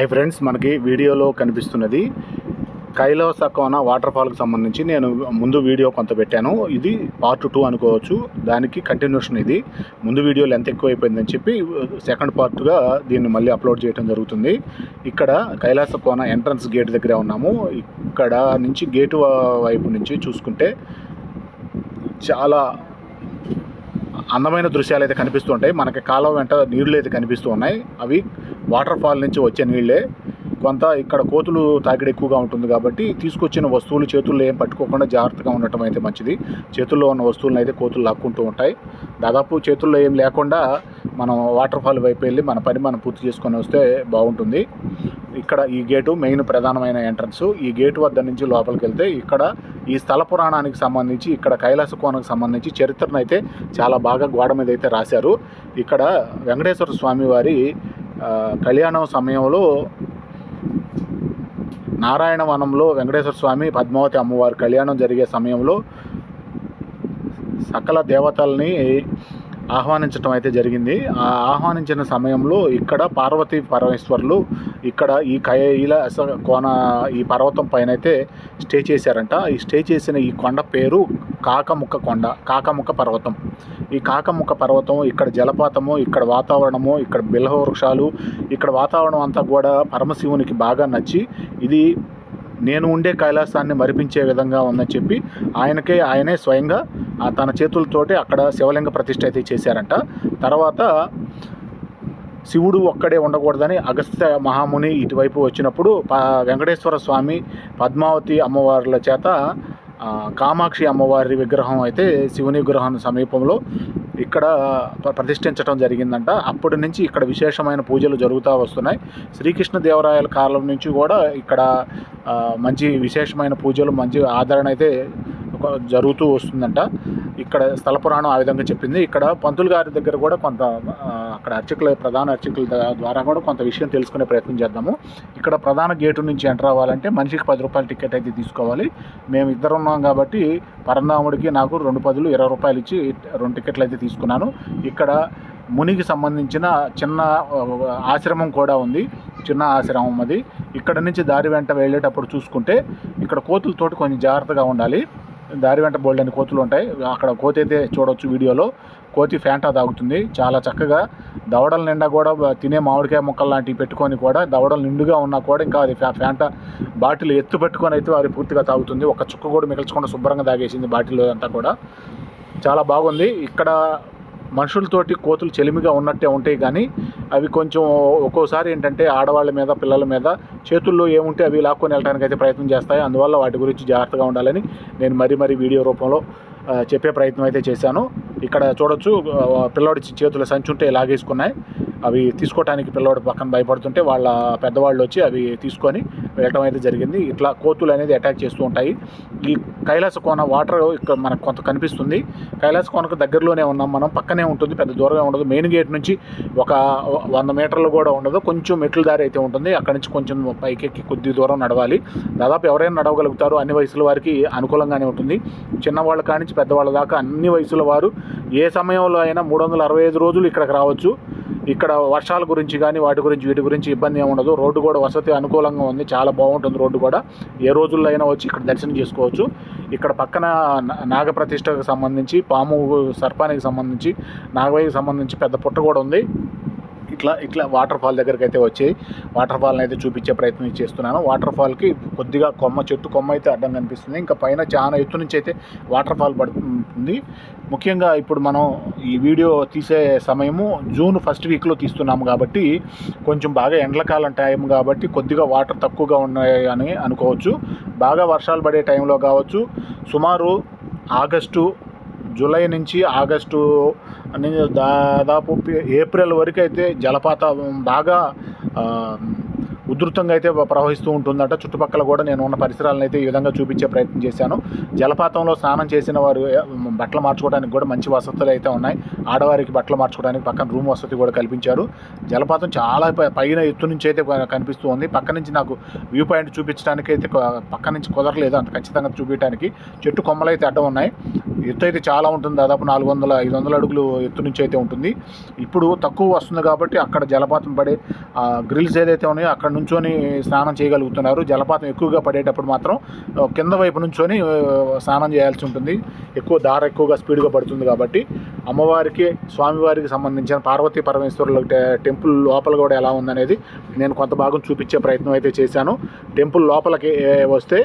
Hi friends మనకి వీడియోలో కనిపిస్తున్నది కైలాస కోన వాటర్ ఫాల్కి సంబంధించి నేను ముందు వీడియో కొంత పెట్టాను. ఇది పార్ట్ టూ అనుకోవచ్చు. దానికి కంటిన్యూషన్ ఇది. ముందు వీడియో లెంత్ ఎక్కువ అయిపోయిందని చెప్పి సెకండ్ పార్ట్గా దీన్ని మళ్ళీ అప్లోడ్ చేయడం జరుగుతుంది. ఇక్కడ కైలాస కోన ఎంట్రన్స్ గేట్ దగ్గర ఉన్నాము. ఇక్కడ నుంచి గేటు వైపు నుంచి చూసుకుంటే చాలా అందమైన దృశ్యాలు అయితే కనిపిస్తూ ఉంటాయి. మనకి కాలం వెంట నీళ్ళు అయితే కనిపిస్తూ ఉన్నాయి. అవి వాటర్ ఫాల్ నుంచి వచ్చే నీళ్ళే. కొంత ఇక్కడ కోతులు తాకిడి ఎక్కువగా ఉంటుంది కాబట్టి తీసుకొచ్చిన వస్తువులు చేతుల్లో ఏం పట్టుకోకుండా జాగ్రత్తగా ఉండటం అయితే మంచిది. చేతుల్లో ఉన్న వస్తువులను అయితే కోతులు లాక్కుంటూ ఉంటాయి. దాదాపు చేతుల్లో ఏం లేకుండా మనం వాటర్ ఫాల్ వైపు వెళ్ళి మన పని మనం పూర్తి చేసుకొని వస్తే బాగుంటుంది. ఇక్కడ ఈ గేటు మెయిన్ ప్రధానమైన ఎంట్రన్స్. ఈ గేటు వద్ద నుంచి లోపలికి వెళ్తే ఇక్కడ ఈ స్థల పురాణానికి సంబంధించి ఇక్కడ కైలాస కోనకు సంబంధించి చరిత్రను అయితే చాలా బాగా గోడ మీద అయితే రాశారు. ఇక్కడ వెంకటేశ్వర స్వామి వారి కళ్యాణం సమయంలో నారాయణ వనంలో వెంకటేశ్వర స్వామి పద్మావతి అమ్మవారి కళ్యాణం జరిగే సమయంలో సకల దేవతల్ని ఆహ్వానించడం అయితే జరిగింది. ఆ ఆహ్వానించిన సమయంలో ఇక్కడ పార్వతీ పరమేశ్వర్లు ఇక్కడ ఈ కైలాస కోన ఈ పర్వతం పైన అయితే స్టే చేశారంట. ఈ స్టే చేసిన ఈ కొండ పేరు కాకముక్క కొండ కాకముక్క పర్వతం. ఈ కాకముక్క పర్వతం ఇక్కడ జలపాతము ఇక్కడ వాతావరణము ఇక్కడ బిల్వ వృక్షాలు ఇక్కడ వాతావరణం అంతా కూడా పరమశివునికి బాగా నచ్చి ఇది నేను ఉండే కైలాసాన్ని మరిపించే విధంగా ఉందని చెప్పి ఆయనకే ఆయనే స్వయంగా తన చేతులతోటి అక్కడ శివలింగ ప్రతిష్ఠ అయితే చేశారంట. తర్వాత శివుడు ఒక్కడే ఉండకూడదని అగస్త్య మహాముని ఇటువైపు వచ్చినప్పుడు వెంకటేశ్వర స్వామి పద్మావతి అమ్మవార్ల చేత కామాక్షి అమ్మవారి విగ్రహం అయితే శివుని విగ్రహం సమీపంలో ఇక్కడ ప్రతిష్ఠించడం జరిగిందంట. అప్పటి నుంచి ఇక్కడ విశేషమైన పూజలు జరుగుతూ వస్తున్నాయి. శ్రీకృష్ణదేవరాయల కాలం నుంచి కూడా ఇక్కడ మంచి విశేషమైన పూజలు మంచి ఆదరణ అయితే ఒక జరుగుతూ వస్తుందంట. ఇక్కడ స్థల పురాణం ఆ విధంగా చెప్పింది. ఇక్కడ పంతులు గారి దగ్గర కూడా కొంత అక్కడ అర్చకుల ప్రధాన అర్చకుల ద్వారా కూడా కొంత విషయం తెలుసుకునే ప్రయత్నం చేద్దాము. ఇక్కడ ప్రధాన గేటు నుంచి ఎంటర్ అవ్వాలంటే మనిషికి పది రూపాయల టికెట్ అయితే తీసుకోవాలి. మేము ఇద్దరు ఉన్నాం కాబట్టి పరంధాముడికి నాకు రెండు పదులు ఇరవై రూపాయలు ఇచ్చి రెండు టికెట్లు అయితే తీసుకున్నాను. ఇక్కడ మునికి సంబంధించిన చిన్న ఆశ్రమం కూడా ఉంది. చిన్న ఆశ్రమం అది. ఇక్కడ నుంచి దారి వెంట వెళ్ళేటప్పుడు చూసుకుంటే ఇక్కడ కోతులతోటి కొంచెం జాగ్రత్తగా ఉండాలి. దారి వెంట బోల్డని కోతులు ఉంటాయి. అక్కడ కోతి అయితే చూడవచ్చు వీడియోలో. కోతి ఫ్యాంటా తాగుతుంది. చాలా చక్కగా దవడల నిండా కూడా తినే మామిడికాయ ముక్కలు లాంటివి పెట్టుకొని కూడా దవడలు నిండుగా ఉన్నా కూడా ఇంకా అది ఫ్యా- ఫ్యాంటా బాటిల్ ఎత్తు పెట్టుకొని అయితే అది పూర్తిగా తాగుతుంది. ఒక చుక్క కూడా మిగల్చకుండా శుభ్రంగా తాగేసింది బాటిల్ అంతా కూడా. చాలా బాగుంది. ఇక్కడ మనుషులతోటి కోతులు చెలిమిగా ఉన్నట్టే ఉంటాయి కానీ అవి కొంచెం ఒక్కోసారి ఏంటంటే ఆడవాళ్ళ మీద పిల్లల మీద చేతుల్లో ఏముంటే అవి లాక్కొని వెళ్ళడానికి అయితే ప్రయత్నం చేస్తాయి. అందువల్ల వాటి గురించి జాగ్రత్తగా ఉండాలని నేను మరీ మరీ వీడియో రూపంలో చెప్పే ప్రయత్నం అయితే చేశాను. ఇక్కడ చూడొచ్చు ఆ, పిల్లోడి చేతుల సంచి ఉంటే లాగేసుకున్నాయి. అవి తీసుకోవటానికి పిల్లవాడు పక్కన భయపడుతుంటే వాళ్ళ పెద్దవాళ్ళు వచ్చి అవి తీసుకొని వెళ్ళటం అయితే జరిగింది. ఇట్లా కోతులు అనేది అటాక్ చేస్తూ ఉంటాయి. ఈ కైలాస కోన వాటర్ ఇక్కడ మనకు కొంత కనిపిస్తుంది. కైలాస కోనకు దగ్గరలోనే ఉన్నాం మనం. పక్కనే ఉంటుంది. పెద్ద దూరంగా ఉండదు. మెయిన్ గేట్ నుంచి ఒక వంద మీటర్లు కూడా ఉండదు. కొంచెం మెట్ల దారి అయితే ఉంటుంది. అక్కడి నుంచి కొంచెం పైకెక్కి కొద్ది దూరం నడవాలి. దాదాపు ఎవరైనా నడవగలుగుతారు. అన్ని వయసుల వారికి అనుకూలంగానే ఉంటుంది. చిన్నవాళ్ళ కానించి పెద్దవాళ్ళ దాకా అన్ని వయసుల వారు ఏ సమయంలో అయినా మూడు వందల అరవై ఐదు రోజులు ఇక్కడికి రావచ్చు. ఇక్కడ వర్షాల గురించి కానీ వాటి గురించి వీటి గురించి ఇబ్బంది ఏమి ఉండదు. రోడ్డు కూడా వసతి అనుకూలంగా ఉంది. చాలా బాగుంటుంది రోడ్డు కూడా. ఏ రోజుల్లో అయినా వచ్చి ఇక్కడ దర్శనం చేసుకోవచ్చు. ఇక్కడ పక్కన నాగప్రతిష్టకు సంబంధించి పాము సర్పానికి సంబంధించి నాగవైకి సంబంధించి పెద్ద పుట్ట కూడా ఉంది. ఇట్లా ఇట్లా వాటర్ ఫాల్ దగ్గరికి అయితే వచ్చాయి. వాటర్ ఫాల్ని అయితే చూపించే ప్రయత్నం చేస్తున్నాను. వాటర్ ఫాల్కి కొద్దిగా కొమ్మ చెట్టు కొమ్మ అయితే అడ్డం కనిపిస్తుంది. ఇంకా పైన చాలా ఎత్తు నుంచి అయితే వాటర్ ఫాల్ పడుతుంది. ముఖ్యంగా ఇప్పుడు మనం ఈ వీడియో తీసే సమయము జూన్ ఫస్ట్ వీక్లో తీస్తున్నాము కాబట్టి కొంచెం బాగా ఎండలకాలం టైం కాబట్టి కొద్దిగా వాటర్ తక్కువగా ఉన్నాయి అని అనుకోవచ్చు. బాగా వర్షాలు పడే టైంలో కావచ్చు. సుమారు ఆగస్టు జూలై నుంచి ఆగస్టు దాదాపు ఏప్రిల్ వరకు అయితే జలపాతం బాగా ఉధృతంగా అయితే ప్రవహిస్తూ ఉంటుందట. చుట్టుపక్కల కూడా నేను ఉన్న పరిసరాలను అయితే ఈ విధంగా చూపించే ప్రయత్నం చేశాను. జలపాతంలో స్నానం చేసిన వారు బట్టలు మార్చుకోవడానికి కూడా మంచి వసతులు అయితే ఉన్నాయి. ఆడవారికి బట్టలు మార్చుకోవడానికి పక్కన రూమ్ వసతి కూడా కల్పించారు. జలపాతం చాలా పైన ఎత్తు నుంచి అయితే కనిపిస్తూ ఉంది. పక్క నుంచి నాకు వ్యూ పాయింట్ చూపించడానికి అయితే పక్క నుంచి కుదరలేదు. అంత ఖచ్చితంగా చూపించడానికి చెట్టు కొమ్మలు అయితే అడ్డం ఉన్నాయి. ఎత్తు అయితే చాలా ఉంటుంది. దాదాపు నాలుగు వందల ఐదు వందల అడుగులు ఎత్తు నుంచి అయితే ఉంటుంది. ఇప్పుడు తక్కువ వస్తుంది కాబట్టి అక్కడ జలపాతం పడే గ్రిల్స్ ఏదైతే ఉన్నాయో అక్కడ నుంచొని స్నానం చేయగలుగుతున్నారు. జలపాతం ఎక్కువగా పడేటప్పుడు మాత్రం కింద వైపు నుంచొని స్నానం చేయాల్సి ఉంటుంది. ఎక్కువ దార ఎక్కువగా స్పీడ్గా పడుతుంది కాబట్టి అమ్మవారికి స్వామివారికి సంబంధించిన పార్వతీ పరమేశ్వరుల టెంపుల్ లోపల కూడా ఎలా ఉందనేది నేను కొంత భాగం చూపించే ప్రయత్నం అయితే చేశాను. టెంపుల్ లోపలికి వస్తే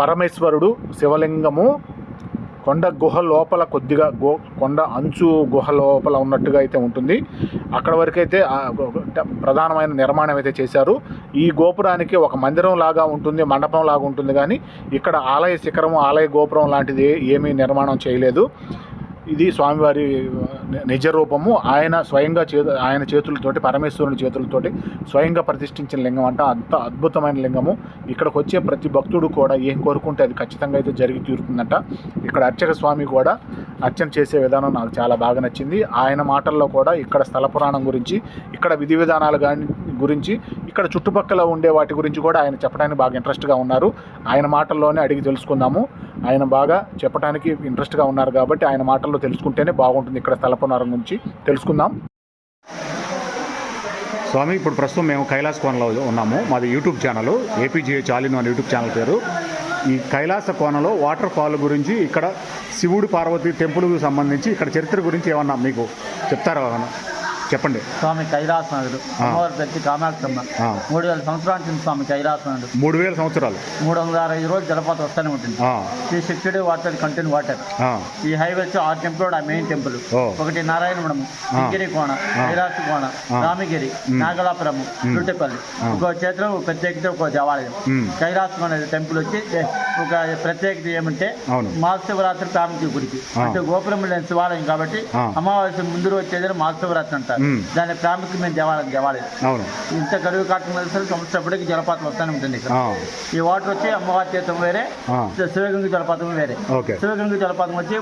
పరమేశ్వరుడు శివలింగము కొండ గుహ లోపల కొద్దిగా గో కొండ అంచు గుహ లోపల ఉన్నట్టుగా అయితే ఉంటుంది. అక్కడ వరకు అయితే ప్రధానమైన నిర్మాణం అయితే చేశారు. ఈ గోపురానికి ఒక మందిరం లాగా ఉంటుంది మండపం లాగా ఉంటుంది. కానీ ఇక్కడ ఆలయ శిఖరం ఆలయ గోపురం లాంటిది ఏమీ నిర్మాణం చేయలేదు. ఇది స్వామివారి ని- నిజ రూపము ఆయన స్వయంగా చే ఆయన చేతులతోటి పరమేశ్వరుని చేతులతోటి స్వయంగా ప్రతిష్ఠించిన లింగం అంట. అంత అద్భుతమైన లింగము. ఇక్కడికి వచ్చే ప్రతి భక్తుడు కూడా ఏం కోరుకుంటే అది ఖచ్చితంగా అయితే జరిగి తీరుతుందంట. ఇక్కడ అర్చక స్వామి కూడా అర్చన చేసే విధానం నాకు చాలా బాగా నచ్చింది. ఆయన మాటల్లో కూడా ఇక్కడ స్థల పురాణం గురించి ఇక్కడ విధి విధానాలు కానీ గురించి ఇక్కడ చుట్టుపక్కల ఉండే వాటి గురించి కూడా ఆయన చెప్పడానికి బాగా ఇంట్రెస్ట్గా ఉన్నారు. ఆయన మాటల్లోనే అడిగి తెలుసుకుందాము. ఆయన బాగా చెప్పడానికి ఇంట్రెస్ట్గా ఉన్నారు కాబట్టి ఆయన మాటల్లో తెలుసుకుంటేనే బాగుంటుంది. ఇక్కడ స్థల గురించి తెలుసుకుందాం. స్వామి ఇప్పుడు ప్రస్తుతం మేము కైలాస కోనలో ఉన్నాము. మాది యూట్యూబ్ ఛానల్. ఏపీజీఏ చాలిను అని యూట్యూబ్ ఛానల్ పేరు. ఈ కైలాస కోనలో వాటర్ ఫాల్ గురించి ఇక్కడ శివుడు పార్వతి టెంపుల్కి సంబంధించి ఇక్కడ చరిత్ర గురించి ఏమన్నా మీకు చెప్తారా ఏమన్నా? చెప్పండి. స్వామి కైలాసనాథుడు అమ్మవారి పెట్టి కామాక్షమ్మ. మూడు వేల సంవత్సరాల నుంచి స్వామి కైలాసనాథుడు. మూడు వేల సంవత్సరాలు. మూడు వందల అరవై రోజులు జలపాతం వస్తూనే ఉంటుంది. ఈ శిక్షుడు వాటర్ కంటిన్యూ వాటర్. ఈ హైవే వచ్చి ఆరు టెంపుల్ ఆ మెయిన్ టెంపుల్. ఒకటి నారాయణపురం సింగిరి కోణ కైలాస కోణ రామగిరి నాగలాపురము చుట్టుపల్లి ఒక క్షేత్రం ప్రత్యేకత ఒక దేవాలయం. కైలాస టెంపుల్ వచ్చి ఒక ప్రత్యేకత ఏమంటే అవును. మహాశివరాత్రి ప్రాముఖ్య గుడికి. అంటే గోపురం లేని శివాలయం కాబట్టి. అమావాస్య ముందు రోజు వచ్చేది మహాశివరాత్రి అంటారు. ఉమ్. దాని ప్రాముఖ్యమైన దేవాలయం దేవాలయం. ఇంత కరువు కాటం కలిసి సంవత్సరప్పటికి జలపాతం వస్తూనే ఉంటుంది ఇక్కడ. ఈ వాటర్ వచ్చి అమ్మవారి తీర్థం వేరే శివగంగ జలపాతం వేరే. శివగంగ జలపాతం వచ్చి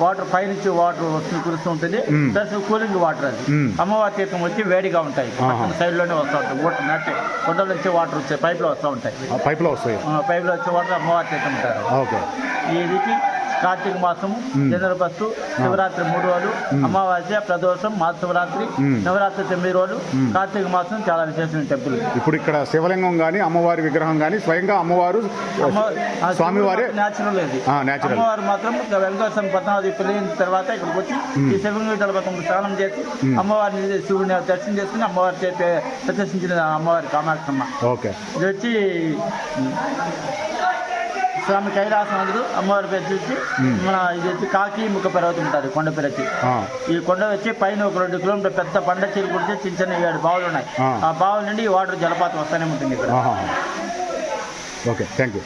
వాటర్ పైనుంచి వాటర్ వస్తుంది కురుస్తూ ఉంటుంది. ప్లస్ కూలింగ్ వాటర్ అది. మ్మ్. అమ్మవారి తీర్థం వచ్చి వేడిగా ఉంటాయి. సైడ్లోనే వస్తూ ఉంటాయి. కొండల నుంచి వాటర్ వచ్చే పైప్లో వస్తూ ఉంటాయి. ఆ పైపులో వస్తాయి. పైప్లో వచ్చే వాటర్ అమ్మవారి ఉంటారు ఓకే. ఈ రీతి కార్తీక మాసము మ్మ్. చంద్రబస్తు శివరాత్రి మూడు రోజులు అమావాస్య ప్రదోషం మాస శివరాత్రి. నవరాత్రి తొమ్మిది రోజులు కార్తీక మాసం చాలా విశేషమైన టెంపుల్. ఇప్పుడు ఇక్కడ శివలింగం కానీ అమ్మవారి విగ్రహం కానీ స్వయంగా అమ్మవారు స్వామివారే న్యాచురల్. అమ్మవారు మాత్రం వెంకటేశ్వర పద్మావతి పెళ్ళిన తర్వాత ఇక్కడికి వచ్చి ఈ శివంగి జలపథం స్నానం చేసి అమ్మవారిని శివుని దర్శనం చేసుకుని అమ్మవారి చేతి ప్రదర్శించిన అమ్మవారి కామాక్షమ్మ. ఓకే. ఇది వచ్చి స్వామి కైలాసనాథుడు అమ్మవారి పేరు చూసి మన ఇది వచ్చి కాకి ముఖ పర్వతం ఉంటుంది కొండ పెరచి ఆ, ఈ కొండ వచ్చి పైన ఒక రెండు కిలోమీటర్ పెద్ద పండ చీలు కుడితే చిన్న చిన్న ఏడు బావులు ఉన్నాయి. ఆ. బావుల నుండి ఈ వాటర్ జలపాతం వస్తూనే ఉంటుంది ఇక్కడ. Okay thank you